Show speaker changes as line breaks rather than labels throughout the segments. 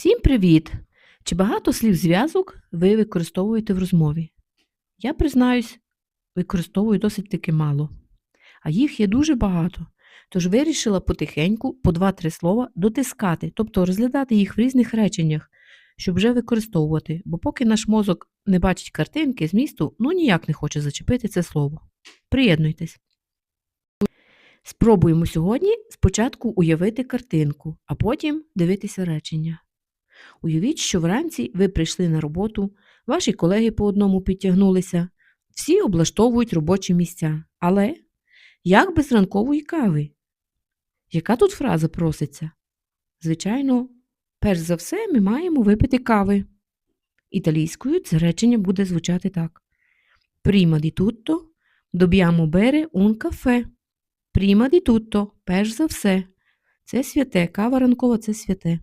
Всім привіт! Чи багато слів зв'язок ви використовуєте в розмові? Я признаюсь, використовую досить таки мало. А їх є дуже багато. Тож вирішила потихеньку по 2-3 слова дотискати, тобто розглядати їх в різних реченнях, щоб вже використовувати, бо поки наш мозок не бачить картинки змісту, ну ніяк не хоче зачепити це слово. Приєднуйтесь. Спробуємо сьогодні спочатку уявити картинку, а потім дивитися речення. Уявіть, що вранці ви прийшли на роботу, ваші колеги по одному підтягнулися, всі облаштовують робочі місця. Але як без ранкової кави? Яка тут фраза проситься? Звичайно, перш за все ми маємо випити кави. Італійською це речення буде звучати так: Prima di tutto dobbiamo bere un caffè. Prima di tutto, перш за все. Це святе, кава ранкова це святе.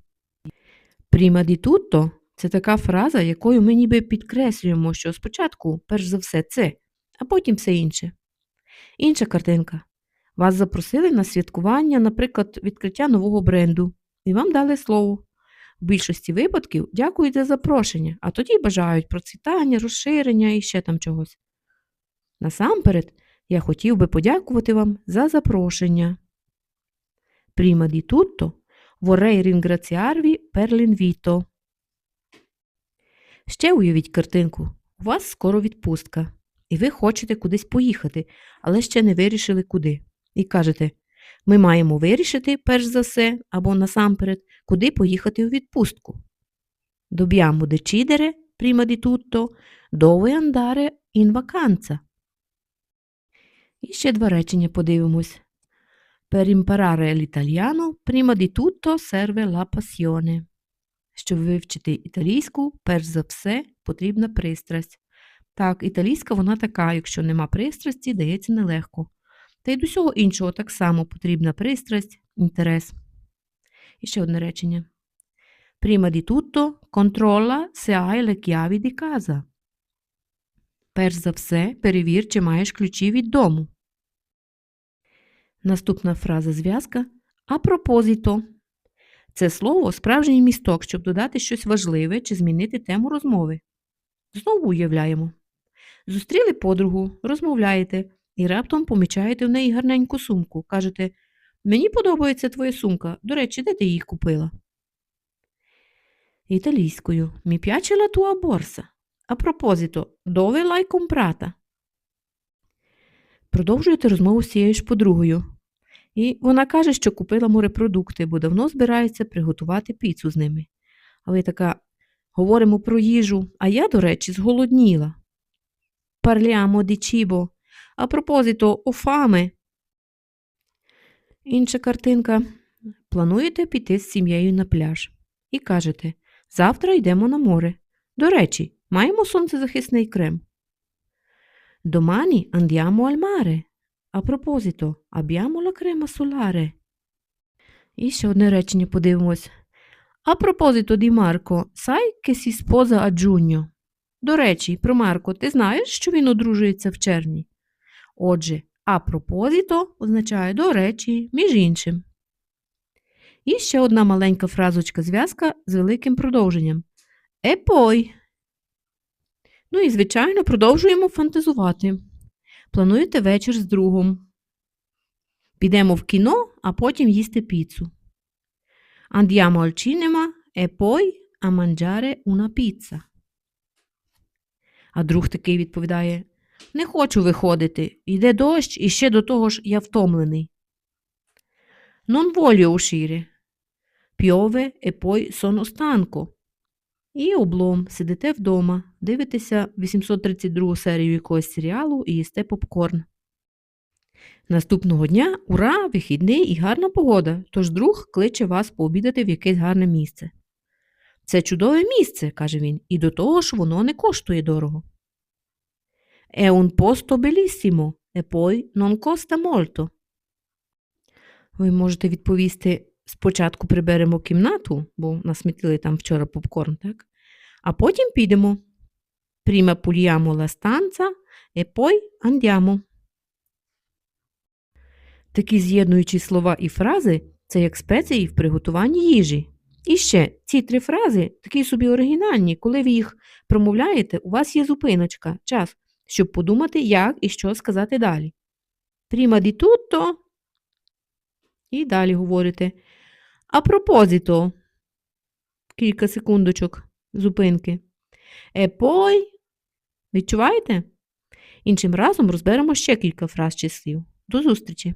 Prima di tutto – це така фраза, якою ми ніби підкреслюємо, що спочатку, перш за все, це, а потім все інше. Інша картинка. Вас запросили на святкування, наприклад, відкриття нового бренду, і вам дали слово. В більшості випадків дякують за запрошення, а тоді бажають процвітання, розширення і ще там чогось. Насамперед, я хотів би подякувати вам за запрошення. Prima di tutto Vorrei ringraziarvi per l'invito. Ще уявіть картинку. У вас скоро відпустка, і ви хочете кудись поїхати, але ще не вирішили куди. І кажете, ми маємо вирішити, перш за все, або насамперед, куди поїхати у відпустку. Dobbiamo decidere, prima di tutto, dove andare in vacanza. І ще два речення подивимось. Per imparare l'italiano, prima di tutto serve la passione. Щоб вивчити італійську, перш за все, потрібна пристрасть. Так, італійська вона така, якщо нема пристрасті, дається нелегко. Та й до всього іншого так само потрібна пристрасть, інтерес. І ще одне речення. Prima di tutto, controlla se hai le chiavi di casa. Перш за все, перевір, чи маєш ключі від дому. Наступна фраза зв'язка а. Це слово справжній місток, щоб додати щось важливе чи змінити тему розмови. Знову уявляємо. Зустріли подругу, розмовляєте і раптом помічаєте в неї гарненьку сумку. Кажете, мені подобається твоя сумка. До речі, де ти її купила? Італійською. Mi piace la tua borsa. А пропозито, dove l'hai comprata? Продовжуєте розмову з цією ж подругою. І вона каже, що купила морепродукти, бо давно збирається приготувати піцу з ними. А ви така, говоримо про їжу, а я, до речі, зголодніла. Di cibo. А пропозито, о фами. Інша картинка. Плануєте піти з сім'єю на пляж. І кажете, завтра йдемо на море. До речі, маємо сонцезахисний крем. Domani andiamo al mare. A proposito, abbiamo la crema. І ще одне речення подивимось. А пропозито ді Марко, sai che si sposa a? До речі, про Марко, ти знаєш, що він одружується в червні? Отже, а пропозито означає до речі, між іншим. І ще одна маленька фразочка зв'язка з великим продовженням. Poi. Ну і, звичайно, продовжуємо фантазувати. Плануєте вечір з другом. Підемо в кіно, а потім їсти піцу. Andiamo al cinema e poi a mangiare una pizza. А друг такий відповідає: Не хочу виходити. Йде дощ, і ще до того ж я втомлений. Non voglio uscire. Piove e poi sono stanco. І облом, сидите вдома, дивитеся 832 серію якогось серіалу і їсте попкорн. Наступного дня ура, вихідний і гарна погода, тож друг кличе вас пообідати в якесь гарне місце. Це чудове місце, каже він, і до того ж воно не коштує дорого. È un posto bellissimo, e poi non costa molto. Ви можете відповісти спочатку приберемо кімнату, бо насмітили там вчора попкорн, так? А потім підемо. Prima puliamo la stanza e poi andiamo. Такі з'єднуючі слова і фрази це як спеції в приготуванні їжі. І ще ці три фрази такі собі оригінальні. Коли ви їх промовляєте, у вас є зупиночка, час, щоб подумати, як і що сказати далі. Prima di tutto. І далі говорите. А пропозито. Кілька секундочок зупинки. Епой. Відчуваєте? Іншим разом розберемо ще кілька фраз числів. До зустрічі!